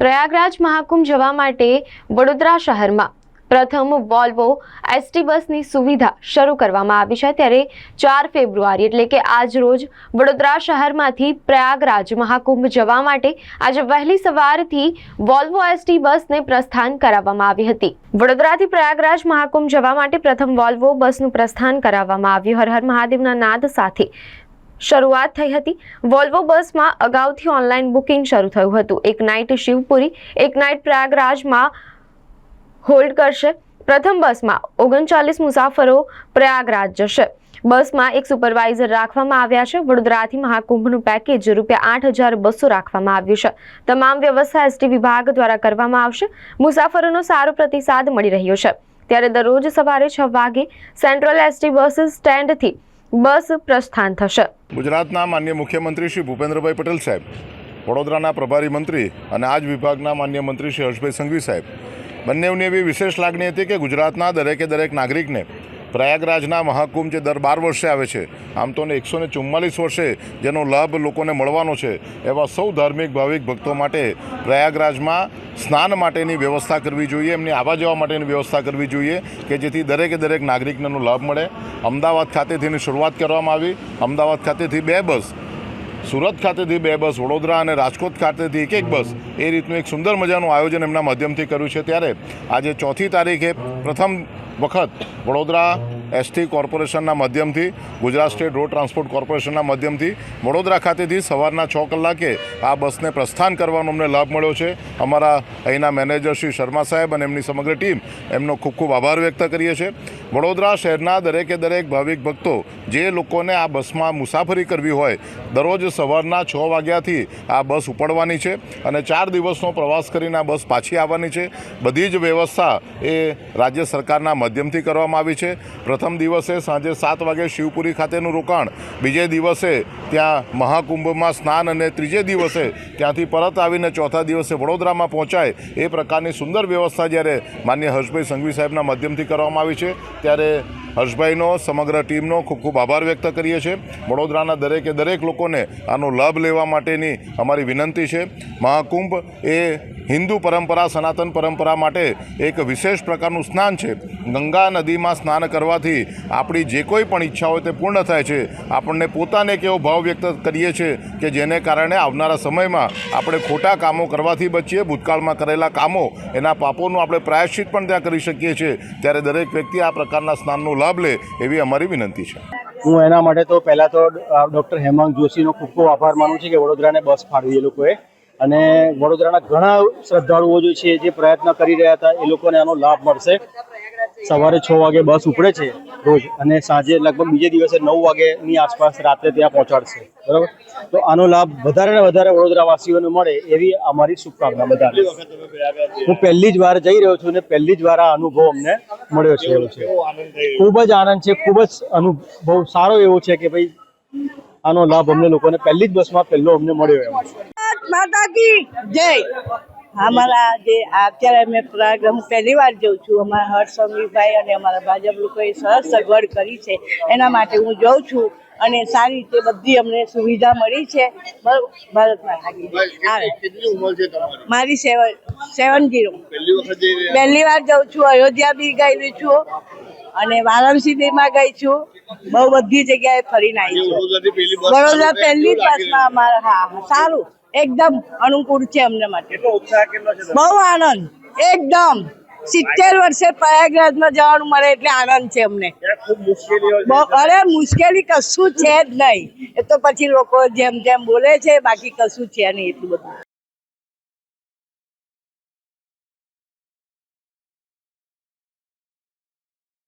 પ્રયાગરાજ મહાકુંભ જવા માટે વડોદરા શહેરમાં પ્રથમ વોલ્વો એસટી બસની સુવિધા શરૂ કરવામાં આવી છે ત્યારે ચાર ફેબ્રુઆરી એટલે કે આજ રોજ વડોદરા શહેરમાંથી પ્રયાગરાજ મહાકુંભ જવા માટે આજે વહેલી સવારથી વોલ્વો એસટી બસને પ્રસ્થાન કરાવવામાં આવી હતી. વડોદરાથી પ્રયાગરાજ મહાકુંભ જવા માટે પ્રથમ વોલ્વો બસનું પ્રસ્થાન કરાવવામાં આવ્યું. હર હર મહાદેવના નાદ સાથે શરૂઆત થઈ હતી. વોલ્વો બસમાં અગાઉથી ઓનલાઈન બુકિંગ શરૂ થયું હતું. એક નાઇટ શિવપુરી, એક નાઇટ પ્રયાગરાજમાં હોલ્ડ કરશે. પ્રથમ બસમાં ઓગણચાલીસ મુસાફરો પ્રયાગરાજ જશે. બસમાં એક સુપરવાઇઝર રાખવામાં આવ્યા છે. વડોદરાથી મહાકુંભનું પેકેજ રૂપિયા આઠ હજાર બસો રાખવામાં આવ્યું છે. તમામ વ્યવસ્થા એસટી વિભાગ દ્વારા કરવામાં આવશે. મુસાફરોનો સારો પ્રતિસાદ મળી રહ્યો છે. ત્યારે દરરોજ સવારે છ વાગે સેન્ટ્રલ એસટી બસ સ્ટેન્ડથી બસ પ્રસ્થાન થશે. ગુજરાતના માન્ય મુખ્યમંત્રી શ્રી ભૂપેન્દ્રભાઈ પટેલ સાહેબ, વડોદરાના પ્રભારી મંત્રી અને આજ વિભાગના માન્ય મંત્રી શ્રી હર્ષભાઈ સંઘવી સાહેબ. બંનેની એવી વિશેષ લાગણી હતી કે ગુજરાતના દરેકે દરેક નાગરિકને પ્રયાગરાજના મહાકુંભ જે દર બાર વર્ષે આવે છે, આમ તો એકસો ને ચુમ્માલીસ વર્ષે જેનો લાભ લોકોને મળવાનો છે, એવા સૌ ધાર્મિક, ભાવિક ભક્તો માટે પ્રયાગરાજમાં સ્નાન માટેની વ્યવસ્થા કરવી જોઈએ, એમની આવવા જવા માટેની વ્યવસ્થા કરવી જોઈએ કે જેથી દરેકે દરેક નાગરિકને લાભ મળે. અમદાવાદ ખાતેથી એની શરૂઆત કરવામાં આવી. અમદાવાદ ખાતેથી બે બસ સુરત ખાતેથી બે બસ, વડોદરા અને રાજકોટ ખાતેથી એક એક બસ એ રીતનું એક સુંદર મજાનું આયોજન એમના માધ્યમથી કર્યું છે. ત્યારે આજે ચોથી તારીખે પ્રથમ વખત વડોદરા એસટી કોર્પોરેશનના માધ્યમથી, ગુજરાત સ્ટેટ રોડ ટ્રાન્સપોર્ટ કોર્પોરેશનના માધ્યમથી વડોદરા ખાતેથી સવારના છ કલાકે આ બસને પ્રસ્થાન કરવાનો અમને લાભ મળ્યો છે. અમારા અહીંના મેનેજર શ્રી શર્મા સાહેબ અને એમની સમગ્ર ટીમ એમનો ખૂબ ખૂબ આભાર વ્યક્ત કરીએ છીએ. વડોદરા શહેરના દરેકે દરેક ભાવિક ભક્તો જે લોકોને આ બસમાં મુસાફરી કરવી હોય, દરરોજ સવારના છ વાગ્યાથી આ બસ ઉપડવાની છે અને ચાર દિવસનો પ્રવાસ કરીને આ બસ પાછી આવવાની છે. બધી જ વ્યવસ્થા એ રાજ્ય સરકારના માધ્યમથી કરવામાં આવી છે. પ્રથમ દિવસે સાંજે સાત વાગે શિવપુરી ખાતેનું રોકાણ. બીજે દિવસે ત્યાં મહાકુંભમાં સ્નાન અને ત્રીજે દિવસે ત્યાંથી પરત આવીને ચોથા દિવસે વડોદરામાં પહોંચાય એ પ્રકારની સુંદર વ્યવસ્થા જ્યારે માન્ય હર્ષભાઈ સંઘવી સાહેબના માધ્યમથી કરવામાં આવી છે, ત્યારે હર્ષભાઈનો સમગ્ર ટીમનો ખૂબ ખૂબ આભાર વ્યક્ત કરીએ છીએ. વડોદરાના દરેકે દરેક લોકોને આનો લાભ લેવા માટેની અમારી વિનંતી છે. મહાકુંભ એ હિન્દુ પરંપરા, સનાતન પરંપરા માટે એક વિશેષ પ્રકારનું સ્નાન છે. ગંગા નદીમાં સ્નાન કરવાથી આપણી જે કોઈ પણ ઈચ્છા હોય તે પૂર્ણ થાય છે. આપણને પોતાને એક એવો ભાવ વ્યક્ત કરીએ છીએ કે જેને કારણે આવનારા સમયમાં આપણે ખોટા કામો કરવાથી બચીએ, ભૂતકાળમાં કરેલા કામો, એના પાપોનું આપણે પ્રાયશ્ચિત પણ ત્યાં કરી શકીએ છીએ. ત્યારે દરેક વ્યક્તિ આ પ્રકારના સ્નાનનો લાભ લે એવી અમારી વિનંતી છે. હું એના માટે તો પહેલાં તો ડૉક્ટર હેમાંગ જોશીનો ખૂબ ખૂબ આભાર માનું છું કે વડોદરાને બસ ફાળવી એ લોકોએ. અને વડોદરાના ઘણા શ્રદ્ધાળુઓ જે છે, જે પ્રયત્ન કરી રહ્યા હતા, એ લોકોને આનો લાભ મળશે. સવારે છ વાગે બસ ઉપડે છે રોજ અને સાંજે લગભગ બીજે દિવસે નવ વાગ્યાની આસપાસ રાત્રે ત્યાં પહોંચાડશે. બરાબર? તો આનો લાભ વધારે ને વધારે વડોદરાવાસીઓને મળે એવી અમારી શુભકામના બધા હું પહેલી જ વાર જઈ રહ્યો છું અને પહેલી જ વાર આ અનુભવ અમને મળ્યો છે. ખૂબ જ આનંદ છે, ખૂબ જ અનુભવ સારો એવો છે કે ભાઈ આનો લાભ અમને લોકોને પહેલી જ બસમાં પહેલો અમને મળ્યો એમ. માતા કી જય. અમારા જે અત્યારે અમે હું પહેલી વાર જોઉં છું અમારા હર્ષ અને અમારા ભાજપ લોકોએ સરસ સગવડ કરી છે. એના માટે હું જોઉં છું અને સારી રીતે બધી અમને સુવિધા મળી છે. બરોબર ભારત માતા કી જય. આવે. મારી સેવન સેવન જીરો પહેલી વાર જઉં છું અયોધ્યા બી ગયેલી છું અને વારાણસી માં ગઈ છું. બહુ બધી જગ્યાએ ફરીને આવી છું. વડોદરા પહેલી જ બસમાં અમારા હા હા, સારું. એકદમ અનુકૂળ છે અમને માટે. બહુ આનંદ. એકદમ. સિત્તેર વર્ષે પ્રયાગરાજમાં જવાનું મળે એટલે આનંદ છે અમને. અરે મુશ્કેલી કશું છે જ નહીં. એ તો પછી લોકો જેમ જેમ બોલે છે બાકી કશું છે નહીં એટલું બધું.